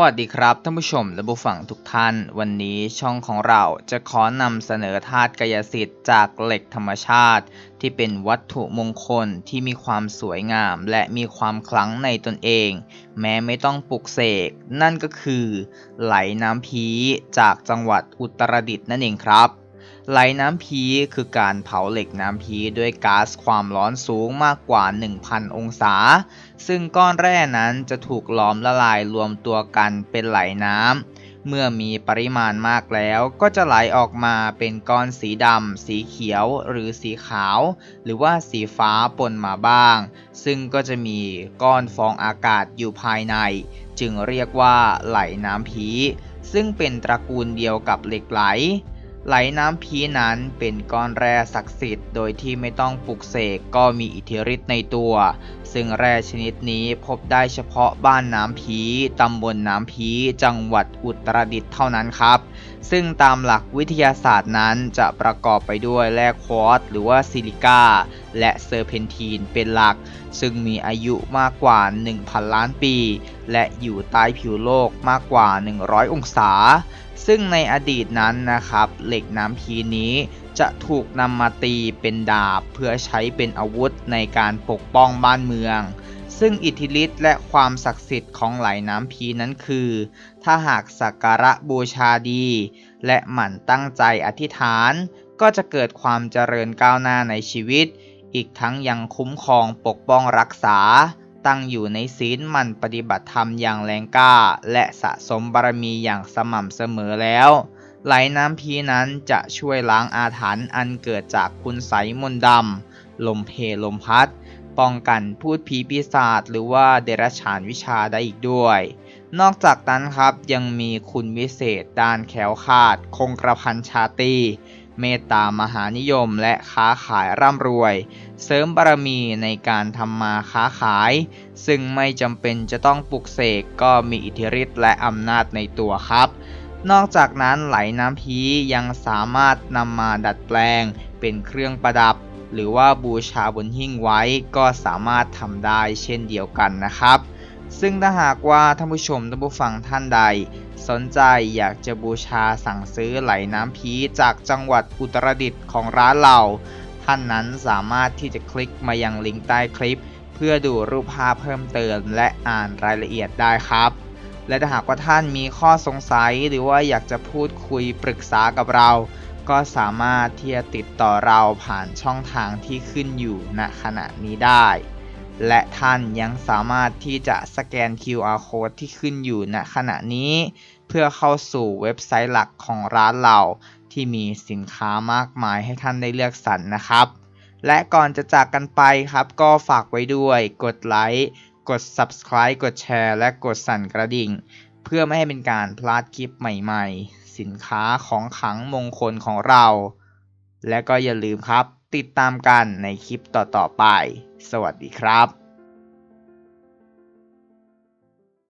วัสดีครับท่านผู้ชมและผู้ฟังทุกท่าน วันนี้ช่องของเราจะขอนำเสนอธาตุกายสิทธิ์จากเหล็กธรรมชาติ ที่เป็นวัตถุมงคลที่มีความสวยงาม และมีความคลังในตนเอง แม้ไม่ต้องปลุกเสก นั่นก็คือ ไหลน้ำพีจากจังหวัดอุตรดิตถ์นั่นเองครับ ไหลน้ำพีคือการเผาเหล็กน้ำพีด้วยก๊าซความร้อนสูงมากกว่า 1,000 องศา ซึ่งก้อนแร่นั้นจะถูกหลอมละลายรวมตัวกันเป็นไหลน้ำ เมื่อมีปริมาณมากแล้วก็จะไหลออกมาเป็นก้อนสีดำ สีเขียว หรือสีขาว หรือว่าสีฟ้าปนมาบ้าง ซึ่งก็จะมีก้อนฟองอากาศอยู่ภายใน จึงเรียกว่าไหลน้ำพีซึ่งเป็นตระกูลเดียวกับเหล็กไหล ไหลน้ำพีนั้นเป็นก้อนแร่ศักดิ์สิทธิ์โดยที่ไม่ต้องปลุกเสกก็มีอิทธิฤทธิ์ในตัว ซึ่งแร่ชนิดนี้พบได้เฉพาะบ้านน้ำพีตำบลน้ำพีจังหวัดอุตรดิตถ์เท่านั้นครับ ซึ่งตามหลักวิทยาศาสตร์นั้นจะประกอบไปด้วยแร่ควอตซ์หรือว่าซิลิก้า และเซอร์เพนทีนเป็นหลัก ซึ่งมีอายุมากกว่า 1,000 ล้านปี และอยู่ใต้ผิวโลกมากกว่า 100 องศา ซึ่งในอดีตนั้นนะครับ เหล็กน้ำพีนี้จะถูกนำมาตีเป็นดาบเพื่อใช้เป็นอาวุธในการปกป้องบ้านเมือง ซึ่งอิทธิฤทธิ์และความศักดิ์สิทธิ์ของไหลน้ำพีนั้นคือ ถ้าหากสักการะบูชาดี และหมั่นตั้งใจอธิษฐาน ก็จะเกิดความเจริญก้าวหน้าในชีวิต อีกทั้งยังคุ้มครองปกป้องรักษา ตั้งอยู่ในศีลมันปฏิบัติธรรมอย่างแรงกล้า และสะสมบารมีอย่างสม่ำเสมอแล้ว ไหลน้ำพีนั้นจะช่วยล้างอาถรรพ์อันเกิดจากคุณไสยมนต์ดำลมเพลลมพัด ป้องกันพูดผีปีศาจหรือว่าเดรัจฉานวิชาได้อีกด้วย นอกจากนั้นครับยังมีคุณวิเศษด้านแขวขาด คงกระพันชาตี เมตตามหานิยมและค้าขายร่ำรวย เสริมบารมีในการทำมาค้าขาย ซึ่งไม่จำเป็นจะต้องปลุกเสกก็มีอิทธิฤทธิ์และอำนาจในตัวครับ นอกจากนั้นไหลน้ำพียังสามารถนำมาดัดแปลง เป็นเครื่องประดับ หรือว่าบูชาบนหิ้งไว้ก็สามารถทำได้เช่นเดียวกันนะครับ ซึ่งถ้าหากว่าท่านผู้ชมท่านผู้ฟังท่านใด สนใจอยากจะบูชาสั่งซื้อไหลน้ำพีจากจังหวัดอุตรดิตถ์ของร้านเรา ท่านนั้นสามารถที่จะคลิกมายังลิงก์ใต้คลิป เพื่อดูรูปภาพเพิ่มเติมและอ่านรายละเอียดได้ครับ และถ้าหากว่าท่านมีข้อสงสัยหรือว่าอยากจะพูดคุยปรึกษากับเรา ก็สามารถที่จะติดต่อเราผ่านช่องทางที่ขึ้นอยู่ณขณะนี้ได้ และท่านยังสามารถที่จะสแกน QR code ที่ขึ้นอยู่ณขณะนี้ เพื่อเข้าสู่เว็บไซต์หลักของร้านเราที่มีสินค้ามากมายให้ท่านได้เลือกสรรนนะครับ และก่อนจะจากกันไปครับ ก็ฝากไว้ด้วย กดไลค์กด Subscribe กดแชร์ และกดสั่นกระดิ่ง เพื่อไม่ให้เป็นการพลาดคลิปใหม่ๆ สินค้าของขังมงคลของเรา และก็อย่าลืมครับ ติดตามกันในคลิปต่อๆไป สวัสดีครับ